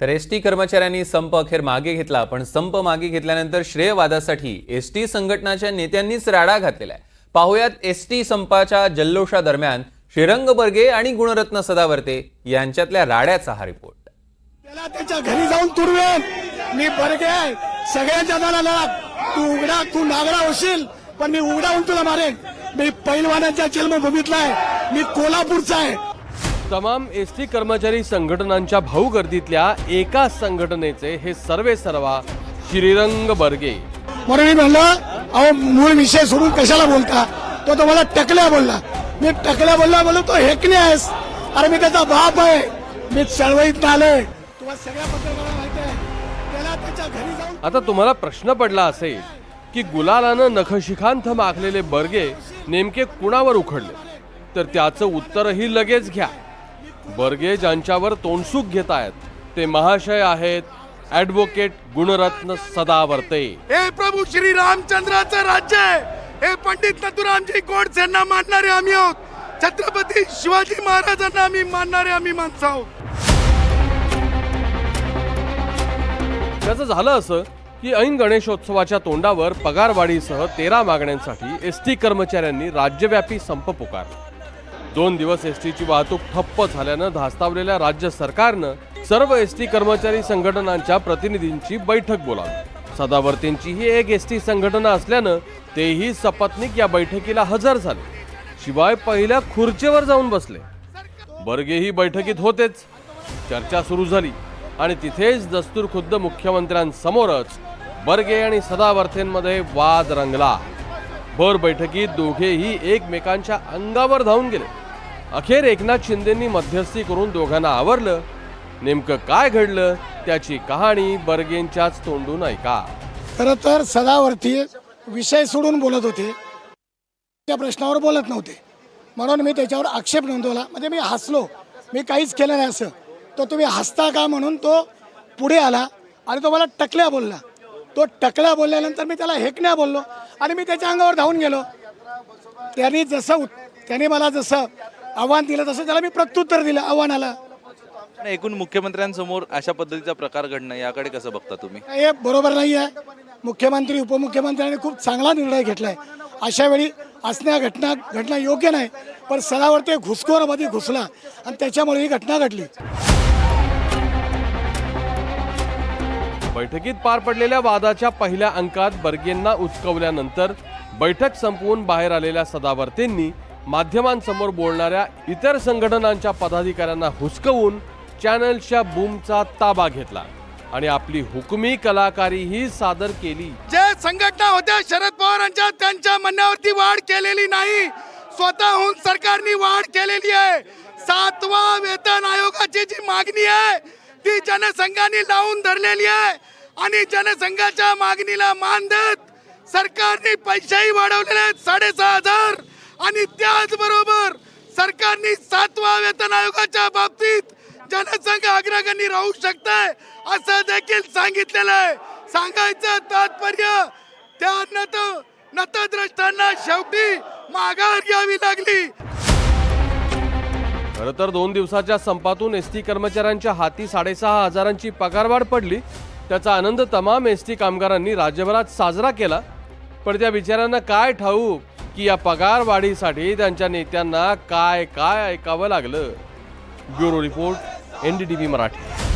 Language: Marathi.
तर एस टी कर्मचाऱ्यांनी संप अखेर मागे घेतला पण संप मागे घेतल्यानंतर श्रेयवादासाठी एस टी संघटनाच्या नेत्यांनीच राडा घातलेला आहे. पाहुयात एस टी संपाच्या जल्लोषादरम्यान श्रीरंग बर्गे आणि गुणरत्न सदावर्ते यांच्यातल्या राड्याचा हा रिपोर्ट. त्याला त्याच्या घरी जाऊन तुडवेन मी बर्गे सगळ्यांच्या दाराला तू उघडा तू नागडा होशील पण मी उघडा होऊन तुला मारेन. मी पैलवानाच्या जन्मभूमीतला आहे. मी कोल्हापूरचा आहे. तमाम एस टी कर्मचारी संघटनांच्या भाऊ गर्दीतल्या एका संघटनेचे हे सर्वे सर्वा श्रीरंग बर्गे. म्हणून मी म्हणलं अहो मूळ विषय सोडून कशाला बोलता? तो तो मला टकल्या बोलला. मी टकल्या बोलला बोललो तो हेकणे आहेस. अरे मी त्याचा बाप आहे. मी चळवळीत आलोय. तुम्हाला सगळ्या पत्रकारांना माहिती आहे. त्याला त्याच्या घरी जाऊन आता तुम्हाला प्रश्न पडला असेल की गुलालानं नखशिखांत माखलेले बर्गे नेमके कुणावर उखडले? तर त्याचं उत्तरही लगेच घ्या. बर्गे ज्यांच्यावर तोंडसूक घेत आहेत ते महाशय आहेत ॲडव्होकेट गुणरत्न सदावर्ते. हे प्रभू श्री रामचंद्राचं राज्य आहे. हे पंडित नथुरामजी गोडसेंना मानणारे आम्ही आहोत. छत्रपती शिवाजी महाराजांना आम्ही मानणारे आम्ही माणसं आहोत. त्याचं झालं असं की ऐन गणेशोत्सवाच्या तोंडावर पगारवाढीसह तेरा मागण्यांसाठी एस टी कर्मचाऱ्यांनी राज्यव्यापी संप पुकारला. दोन दिवस एस टीची वाहतूक ठप्प झाल्यानं धास्तावलेल्या राज्य सरकारनं सर्व एस टी कर्मचारी संघटनांच्या प्रतिनिधींची बैठक बोलावली सदावर्तींची ही एक एस टी संघटना असल्यानं तेही सपत्निक या बैठकीला हजर झाले. शिवाय पहिल्या खुर्चीवर जाऊन बसले. बर्गेही बैठकीत होतेच. चर्चा सुरू झाली आणि तिथेच दस्तूर खुद्द मुख्यमंत्र्यांसमोरच बर्गे आणि सदावर्तेंमध्ये वाद रंगला. भर बैठकीत दोघेही एकमेकांच्या अंगावर धावून गेले. अखेर एकनाथ शिंदेंनी मध्यस्थी करून दोघांना आवरलं. नेमकं काय घडलं त्याची कहाणी बर्गेंच्याच तोंडून ऐका. खर तर सदावरती विषय सोडून बोलत होते. त्या प्रश्नावर बोलत नव्हते. म्हणून मी त्याच्यावर आक्षेप नोंदवला. म्हणजे मी हसलो. मी काहीच केलं नाही असं. तो तुम्ही हसता का म्हणून तो पुढे आला आणि तो मला टकल्या बोलला. तो टकल्या बोलल्यानंतर मी त्याला हेकण्या बोललो. आणि मी त्याच्या अंगावर धावून गेलो. त्यांनी जसं त्यांनी मला जसं आव्हान दिलं तसं त्याला मी प्रत्युत्तर दिलं आव्हानाला. एकूण मुख्यमंत्र्यांसमोर अशा पद्धतीचा प्रकार घडणं याकडे कसं बघता तुम्ही? हे बरोबर नाही आहे. मुख्यमंत्री उपमुख्यमंत्र्यांनी खूप चांगला निर्णय घेतलाय. अशा वेळी असण्या घटना घटना योग्य नाही पण सणावर ते घुसखोरमध्ये घुसला आणि त्याच्यामुळे ही घटना घडली. बैठकीत पार पडलेल्या वादाच्या पहिल्या अंकात बर्गेंना उचकवल्यानंतर बैठक संपवून बाहेर आलेल्या सदावर्तेंनी माध्यमांसमोर बोलणाऱ्या इतर संघटनांच्या पदाधिकाऱ्यांना हुसकवून चॅनलच्या बूमचा ताबा घेतला आणि आपली हुकमी कलाकारी ही सादर केली. जे संघटना होत्या शरद पवारांच्या त्यांच्या म्हणण्यावरती वाढ केलेली नाही. स्वतःहून सरकारने वाढ केलेली आहे. सातवा वेतन आयोगाची जी मागणी आहे ती जनसंघाने लावून धरलेली आहे. आणि जनसंघाच्या मागणीला मान देत सरकारने पैसेही वाढवलेले आहेत साडेसहा हजार. आणि त्याचबरोबर सरकारने सातवा वेतन आयोगाच्या बाबतीत जनसंघ अग्रगणी राहू शकताय असं देखील सांगितलेलं आहे. सांगायचं तात्पर्य त्या नत नतद्रष्टांना शेवटी माघार घ्यावी लागली. खरं तर दोन दिवसाच्या संपातून एस टी कर्मचाऱ्यांच्या हाती साडेसहा हजारांची पगारवाढ पडली. त्याचा आनंद तमाम एस टी कामगारांनी राज्यभरात साजरा केला. पण त्या बिचाऱ्यांना काय ठाऊक की या पगारवाढीसाठी त्यांच्या नेत्यांना काय काय ऐकावं लागलं? Bureau report N D T V Marathi.